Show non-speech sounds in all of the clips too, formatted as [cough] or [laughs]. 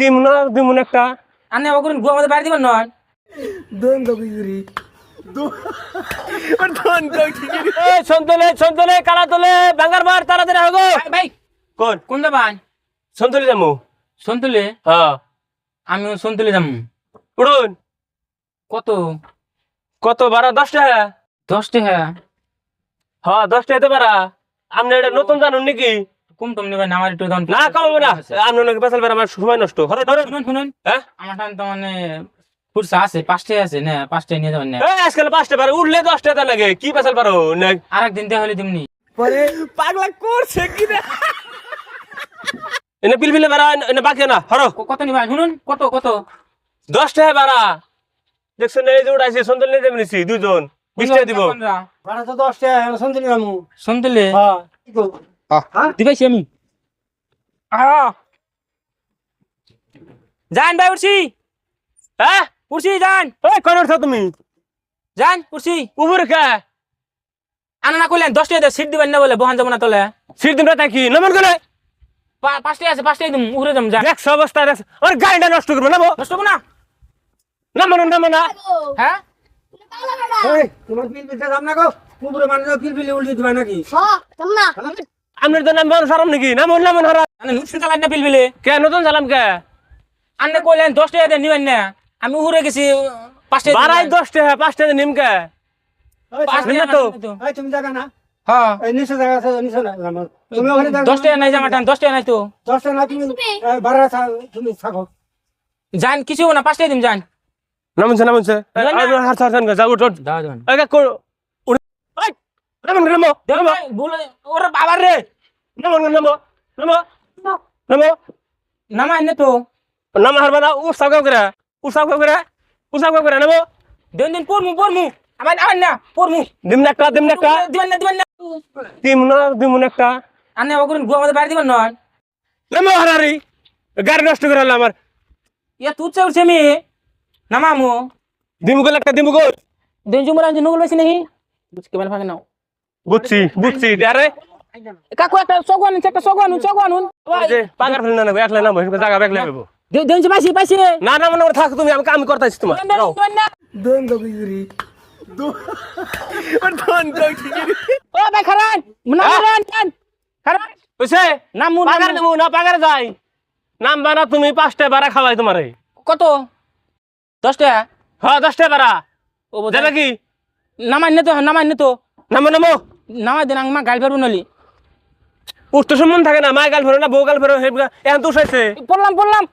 তিন দুই মন একটা। আনে আমাদের দিবেন নয়? এই সন্তলে সন্তলে কালা তোলে বাঙ্গার বার তাড়াতাড়ি হাগো ভাই, কোন? কোন যাবান সন্তলে যামু। সন্তুলে? হ্যাঁ। আমি সন্তুলে যাম। উড়ুন। কত? কত বারা দশ টাকা? দশ টাকা? হ্যাঁ দশ টাকা বারা। আপনি এটা নতুন জানুন নাকি? কম টম নেবেন আমার একটু দাম না কমাবো না। আপনি নাকি বেসাল বেড়া আমার সময় নষ্ট। ধরো ধরো। শুনুন শুনুন। হ্যাঁ? আমার তো মানে ফুরসা আছে পাঁচটায় আছে না পাঁচটায় নিয়ে যাবেন না। এই আজকাল পাঁচটা পারে উঠলে দশ টাকা লাগে। কি বেসাল পারো না। দেওয়া হলে তেমনি পাগলা করছে কি রে? এনে পিলপিলে বাড়া এনে বাকি না হরো কত নিবেন শুনুন কত কত? দশ টাকা বাড়া দেখছেন এই যে উঠাইছে সন্তল নিয়ে যাবেন দুজন বিশ টাকা দিব। ভাড়া তো দশ টাকা শুনতে নিলাম সন্তুলে হ্যাঁ দিবাইছি আমি। যান ভাই উঠছি। হ্যাঁ? উঠছি যান ওই কোন উঠছো তুমি? যান উঠছি। উপরে কে? আনা না করলেন দশ টাকা সিট দিবেন না বলে বহান যাব না তোলে। সিট দিন থাকি নমন করে পা- পাঁচটায় আছে পাঁচটায় দিম উড়ে যাম যান দেখছ অবস্থা দেখছ। ওর গাড়িটা নষ্ট করব নামো। নষ্ট হব না? না নামো না। হ্যাঁ? এই, তোমার পিল পিলতে দাম না গো? কুকুরে মানুষ পিল পিলে উল্টে দিবা নাকি? আপনার তো নাম সারাম নাকি নামো নামো হারা আনে নুটসুন চালাই না পিলবিলে কে নতুন সালাম কে আন্নে কইলেন দশ টাকা দিয়ে নিবেন না আমি উড়ে গেছি পাঁচটায় বারাই দশ টাকা পাঁচ টাকা নিম কে পাঁচ টাকা তো। তো তুমি জায়গা না হ্যাঁ নিচে জায়গা আছে নিচে না তুমি ওখানে দশ টাকা নাই জামা টান দশ টাকা নাই তো দশ টাকা না তুমি এই, তুমি থাকো যান কিছু না পাঁচটায় দিম যান নামছে নামছে না, না। হার হার হার যা উঠ উঠ দাও যান নামো নামো দেখো ওরে বাবার রে। নামো নামো নামো নামো নামা এনে তো। নামো হারবা না উ সাগা করে। উ সাগা করে উ সাগা করে নামো। দিন দিন পড়মু পড়মু। আমার আমার না পড়মু। দিম দিম দিবেন না দিবেন না। তিন না আনে গুয়া আমাদের বাড়ি দিবেন নামো হারারি। গাড়ি নষ্ট করে হলো আমার। ইয়া তুই উঠছে আমি নামামু। দিমুগল একটা দিমুগল দিন জুমরা যে নগুল বেশি নেই বুঝকে বেলা ফাঁকে নাও। বুঝছি বুঝছি। আরে কাকু একটা সগওয়ান একটা সগওয়ান যে পাগার ফেলে না একলা নামো এসব জায়গা বেগলে দিন পাইছি পাইছি। না না মনে থাক তুমি আমি কাম করতেছি তোমার। দোন ও ভাই খারান না খারান খারান। বুঝছে নাম মু পাগার নেব না পাগার যাই। নাম বানা তুমি পাঁচটা বারা খাওয়াই তোমারে। কত? দশ টাকা হ্যাঁ দশটা বারা ও বোধ যাবে কি? নামাই নে তো নামাই নে তো। নামো নামো। নামাই দেন আমার গাল ফেরবো নলি। পুষ্ট সম্মান থাকে না মা গাল ফেরো না বউ গাল ফেরো এখন তো উঠাইছে। পড়লাম পড়লাম।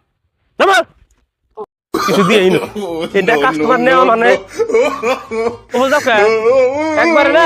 নামো। কিছু দিয়েই [laughs] [laughs] না এটা কাস্টমার নেওয়া মানে ও যাও একবারে না।